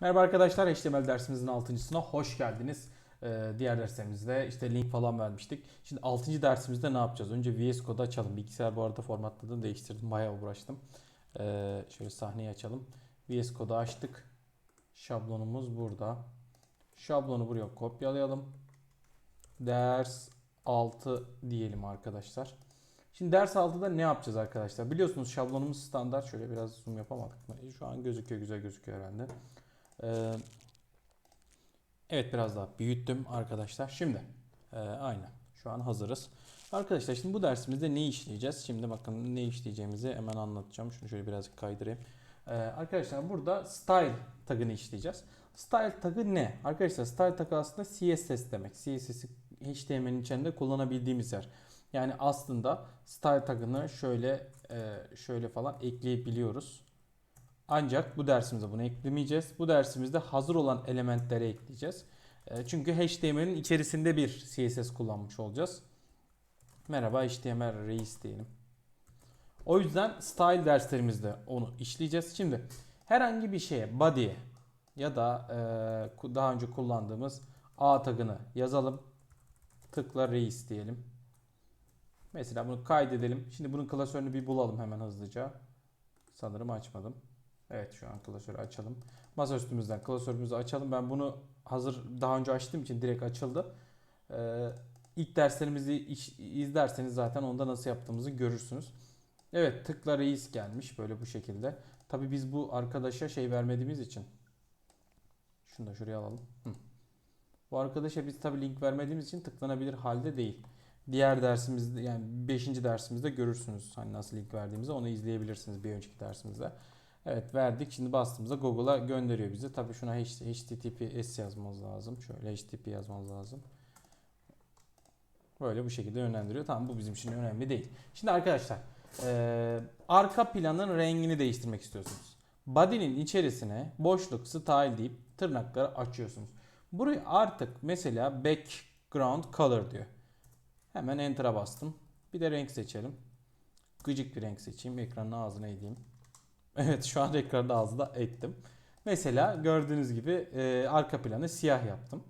Merhaba arkadaşlar, HTML dersimizin 6.sına hoş geldiniz. Ee, diğer derslerimizde işte link falan vermiştik. Şimdi 6. dersimizde ne yapacağız? Önce VS Code'u açalım. Bilgisayar bu arada formatladım, değiştirdim. Bayağı uğraştım. Ee, şöyle sahneyi açalım. VS Code'u açtık. Şablonumuz burada. Şablonu buraya kopyalayalım. Ders 6 diyelim arkadaşlar. Şimdi ders 6'da ne yapacağız arkadaşlar? Biliyorsunuz şablonumuz standart. Şöyle biraz zoom yapamadık mı? Şu an gözüküyor, güzel gözüküyor herhalde. Ee, evet biraz daha büyüttüm arkadaşlar. Şimdi e, aynen şu an hazırız. Arkadaşlar şimdi bu dersimizde ne işleyeceğiz? Şimdi bakın ne işleyeceğimizi hemen anlatacağım. Şunu şöyle birazcık kaydırayım. Ee, arkadaşlar burada style tagını işleyeceğiz. Style tagı ne? Arkadaşlar style tagı aslında CSS demek. CSS'i HTML'in içinde kullanabildiğimiz yer. Yani aslında style tagını şöyle e, şöyle falan ekleyebiliyoruz. Ancak bu dersimizde bunu eklemeyeceğiz. Bu dersimizde hazır olan elementlere ekleyeceğiz. E, Çünkü HTML'in içerisinde bir CSS kullanmış olacağız. Merhaba HTML reis diyelim. O yüzden style derslerimizde onu işleyeceğiz. Şimdi herhangi bir şeye body'ye ya da e, daha önce kullandığımız A tagını yazalım. Tıkla reis diyelim. Mesela bunu kaydedelim. Şimdi bunun klasörünü bir bulalım hemen hızlıca. Sanırım açmadım. Evet şu an klasörü açalım. Masa üstümüzden klasörümüzü açalım. Ben bunu hazır daha önce açtığım için direkt açıldı. Ee, ilk derslerimizi iş- izlerseniz zaten onda nasıl yaptığımızı görürsünüz. Evet tıkla reis gelmiş böyle bu şekilde. Tabi biz bu arkadaşa şey vermediğimiz için. Şunu da şuraya alalım. Hı. Bu arkadaşa biz tabi link vermediğimiz için tıklanabilir halde değil. Diğer dersimizde yani 5. dersimizde görürsünüz hani nasıl link verdiğimizi onu izleyebilirsiniz bir önceki dersimizde. Evet verdik. Şimdi bastığımızda Google'a gönderiyor bizi. Tabii şuna HTTPS yazmamız lazım. Şöyle HTTP yazmamız lazım. Böyle bu şekilde yönlendiriyor. Tamam bu bizim için önemli değil. Şimdi arkadaşlar eee, arka planın rengini değiştirmek istiyorsunuz. Body'nin içerisine boşluk style deyip tırnakları açıyorsunuz. Burayı artık mesela background color diyor. Hemen enter'a bastım. Bir de renk seçelim. Gıcık bir renk seçeyim. Ekranın ağzına edeyim. Evet şu an ekranda ağzına ettim. Mesela gördüğünüz gibi e, arka planı siyah yaptım.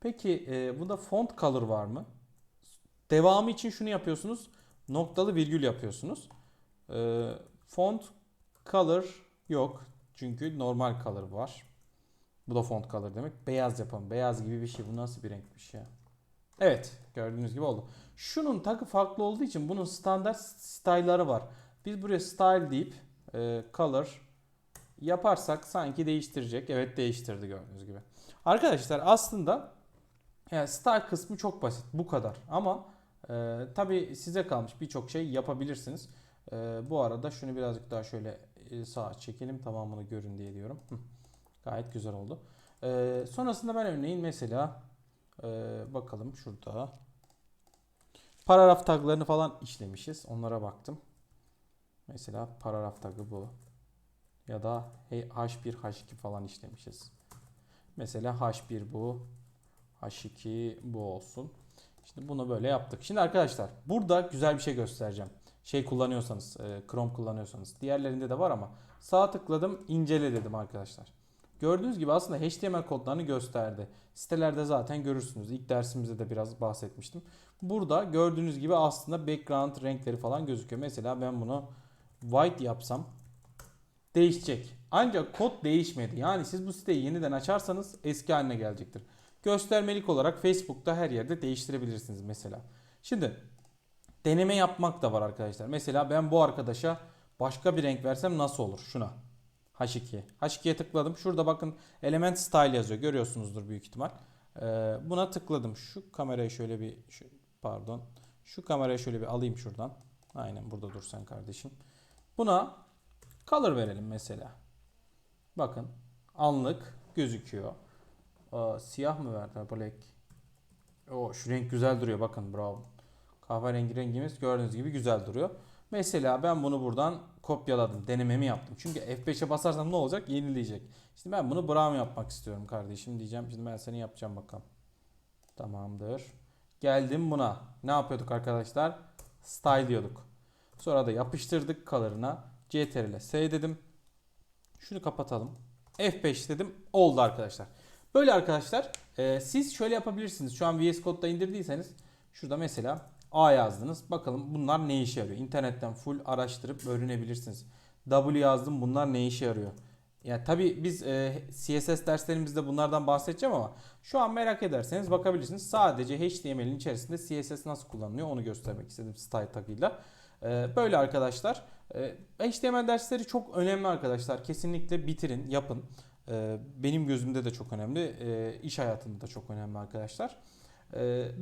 Peki e, bunda font color var mı? Devamı için şunu yapıyorsunuz. Noktalı virgül yapıyorsunuz. E, font color yok. Çünkü normal color var. Bu da font color demek. Beyaz yapalım. Beyaz gibi bir şey. Bu nasıl bir renkmiş ya? Evet. Gördüğünüz gibi oldu. Şunun takı farklı olduğu için bunun standart style'ları var. Biz buraya style deyip e, color yaparsak sanki değiştirecek. Evet değiştirdi gördüğünüz gibi. Arkadaşlar aslında yani style kısmı çok basit. Bu kadar. Ama e, tabi size kalmış birçok şey yapabilirsiniz. E, bu arada şunu birazcık daha şöyle e, sağa çekelim. Tamamını görün diye diyorum. Hı. Gayet güzel oldu. E, sonrasında ben örneğin mesela e, bakalım şurada paragraf taglarını falan işlemişiz. Onlara baktım. Mesela paragraf tagı bu. Ya da H1, H2 falan işlemişiz. Mesela H1 bu. H2 bu olsun. Şimdi bunu böyle yaptık. Şimdi arkadaşlar burada güzel bir şey göstereceğim. Şey kullanıyorsanız, e, Chrome kullanıyorsanız. Diğerlerinde de var ama sağ tıkladım, incele dedim arkadaşlar. Gördüğünüz gibi aslında HTML kodlarını gösterdi. Sitelerde zaten görürsünüz. İlk dersimizde de biraz bahsetmiştim. Burada gördüğünüz gibi aslında background renkleri falan gözüküyor. Mesela ben bunu white yapsam değişecek. Ancak kod değişmedi. Yani siz bu siteyi yeniden açarsanız eski haline gelecektir. Göstermelik olarak Facebook'ta her yerde değiştirebilirsiniz mesela. Şimdi deneme yapmak da var arkadaşlar. Mesela ben bu arkadaşa başka bir renk versem nasıl olur? Şuna. H2. H2'ye tıkladım. Şurada bakın element style yazıyor. Görüyorsunuzdur büyük ihtimal. Ee, buna tıkladım. Şu kamerayı şöyle bir şu, pardon. Şu kamerayı şöyle bir alayım şuradan. Aynen burada dur sen kardeşim. Buna color verelim mesela. Bakın anlık gözüküyor. Aa, siyah mı verdi? Black. O şu renk güzel duruyor. Bakın brown. Kahverengi rengimiz gördüğünüz gibi güzel duruyor. Mesela ben bunu buradan kopyaladım. Denememi yaptım. Çünkü F5'e basarsam ne olacak? Yenileyecek. Şimdi ben bunu brown yapmak istiyorum kardeşim diyeceğim. Şimdi ben seni yapacağım bakalım. Tamamdır. Geldim buna. Ne yapıyorduk arkadaşlar? Style diyorduk. Sonra da yapıştırdık color'ına. Ctrl ile S dedim. Şunu kapatalım. F5 dedim. Oldu arkadaşlar. Böyle arkadaşlar e, siz şöyle yapabilirsiniz. Şu an VS Code'da indirdiyseniz şurada mesela A yazdınız. Bakalım bunlar ne işe yarıyor? İnternetten full araştırıp öğrenebilirsiniz. W yazdım bunlar ne işe yarıyor? Yani tabi biz e, CSS derslerimizde bunlardan bahsedeceğim ama şu an merak ederseniz bakabilirsiniz. Sadece HTML'in içerisinde CSS nasıl kullanılıyor onu göstermek istedim style tagıyla. E, böyle arkadaşlar. E, HTML dersleri çok önemli arkadaşlar. Kesinlikle bitirin, yapın. E, benim gözümde de çok önemli. İş hayatında da çok önemli arkadaşlar.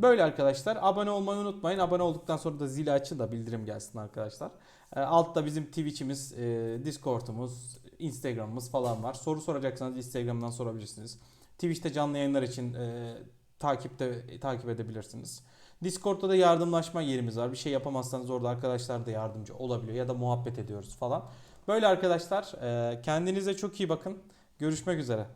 Böyle arkadaşlar. Abone olmayı unutmayın. Abone olduktan sonra da zili açın da bildirim gelsin arkadaşlar. Altta bizim Twitch'imiz, e, Discord'umuz, Instagram'ımız falan var. Soru soracaksanız Instagram'dan sorabilirsiniz. Twitch'te canlı yayınlar için e, takipte takip edebilirsiniz. Discord'da da yardımlaşma yerimiz var. Bir şey yapamazsanız orada arkadaşlar da yardımcı olabiliyor ya da muhabbet ediyoruz falan. Böyle arkadaşlar e, kendinize çok iyi bakın. Görüşmek üzere.